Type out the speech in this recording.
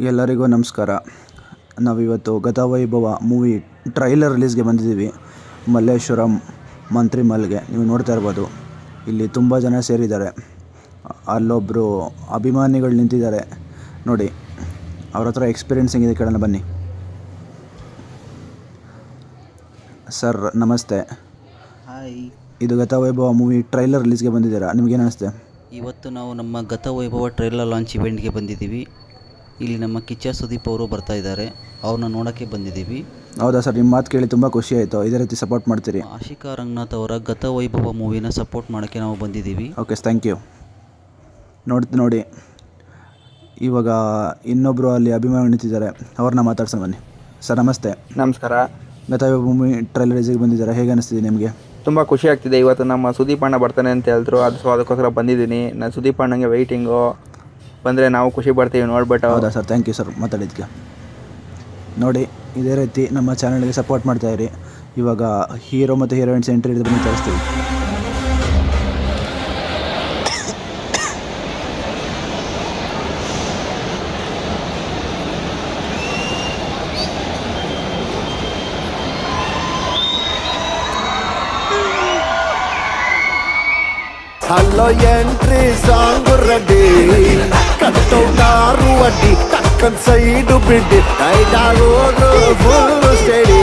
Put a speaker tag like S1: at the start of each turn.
S1: ಎಲ್ಲರಿಗೂ ನಮಸ್ಕಾರ. ನಾವಿವತ್ತು ಗತವೈಭವ ಮೂವಿ ಟ್ರೈಲರ್ ರಿಲೀಸ್ಗೆ ಬಂದಿದ್ದೀವಿ. ಮಲ್ಲೇಶ್ವರಂ ಮಂತ್ರಿ ಮಲ್ಗೆ. ನೀವು ನೋಡ್ತಾ ಇರ್ಬೋದು. ಇಲ್ಲಿ ತುಂಬ ಜನ ಸೇರಿದ್ದಾರೆ. ಅಲ್ಲೊಬ್ಬರು ಅಭಿಮಾನಿಗಳು ನಿಂತಿದ್ದಾರೆ. ನೋಡಿ ಅವ್ರ ಹತ್ರ ಎಕ್ಸ್ಪೀರಿಯನ್ಸ್ ಹೆಂಗಿದೆ ಕೇಳೋಣ ಬನ್ನಿ. ಸರ್ ನಮಸ್ತೆ.
S2: ಹಾಯ್.
S1: ಇದು ಗತವೈಭವ ಮೂವಿ ಟ್ರೈಲರ್ ರಿಲೀಸ್ಗೆ ಬಂದಿದ್ದೀರಾ? ನಿಮಗೇನು ಅನಿಸುತ್ತೆ
S2: ಇವತ್ತು ನಾವು ನಮ್ಮ ಗತವೈಭವ ಟ್ರೈಲರ್ ಲಾಂಚ್ ಇವೆಂಟ್ಗೆ ಬಂದಿದ್ದೀವಿ. ಇಲ್ಲಿ ನಮ್ಮ ಕಿಚ್ಚ ಸುದೀಪ್ ಅವರು ಬರ್ತಾ ಇದ್ದಾರೆ. ಅವ್ರನ್ನ ನೋಡೋಕ್ಕೆ ಬಂದಿದ್ದೀವಿ.
S1: ಹೌದಾ ಸರ್ ನಿಮ್ಮ ಮಾತು ಕೇಳಿ ತುಂಬ ಖುಷಿ ಆಯಿತು. ಇದೇ ರೀತಿ ಸಪೋರ್ಟ್ ಮಾಡ್ತೀರಿ.
S2: ಆಶಿಕಾ ರಂಗನಾಥ್ ಅವರ ಗತ ವೈಭವ ಮೂವಿನ ಸಪೋರ್ಟ್ ಮಾಡೋಕ್ಕೆ ನಾವು ಬಂದಿದ್ದೀವಿ.
S1: ಓಕೆ ಥ್ಯಾಂಕ್ ಯು ನೋಡ್ತೀನಿ ನೋಡಿ. ಇವಾಗ ಇನ್ನೊಬ್ಬರು ಅಲ್ಲಿ ಅಭಿಮಾನಿ ನಿಂತಿದ್ದಾರೆ ಅವ್ರನ್ನ ಮಾತಾಡ್ಸೋಣ ಬನ್ನಿ. ಸರ್ ನಮಸ್ತೆ.
S3: ನಮಸ್ಕಾರ.
S1: ಗತ ಮೂವಿ ಟ್ರೈಲರ್ ರಿಲೀಸ್ಗೆ ಬಂದಿದ್ದಾರೆ. ಹೇಗೆ ಅನಿಸ್ತಿದೆ ನಿಮಗೆ?
S3: ತುಂಬ ಖುಷಿ ಆಗ್ತಿದೆ. ಇವತ್ತು ನಮ್ಮ ಸುದೀಪ್ ಅಣ್ಣ ಬರ್ತಾನೆ ಅಂತ ಹೇಳಿದ್ರು. ಅದು ಸೊ ಅದಕ್ಕೋಸ್ಕರ ಬಂದಿದ್ದೀನಿ. ನಾನು ಸುದೀಪ್ ಅಣ್ಣಂಗೆ ವೆಯ್ಟಿಂಗು ಬಂದರೆ ನಾವು ಖುಷಿ ಪಡ್ತೀವಿ ನೋಡ್ಬಿಟ್ಟು
S1: ಹೌದಾ ಸರ್? ಥ್ಯಾಂಕ್ ಯು ಸರ್ ಮಾತಾಡಿದ್ದಕ್ಕೆ. ನೋಡಿ ಇದೇ ರೀತಿ ನಮ್ಮ ಚಾನಲ್ಗೆ ಸಪೋರ್ಟ್ ಮಾಡ್ತಾ ಇರಿ. ಇವಾಗ ಹೀರೋ ಮತ್ತು ಹೀರೋಯಿನ್ಸ್ ಎಂಟ್ರಿ ಇದ್ರೆ ಬನ್ನಿ ತೋರಿಸ್ತೀವಿ.
S4: ಹಲೋ ಎಂಟ್ರಿ ಸಾಂಗ್ ರೆಡಿ కంటౌటారు అడ్డి టక్కన్ సైడు బిడ్డి టైటారో ఫుల్ స్టేడి.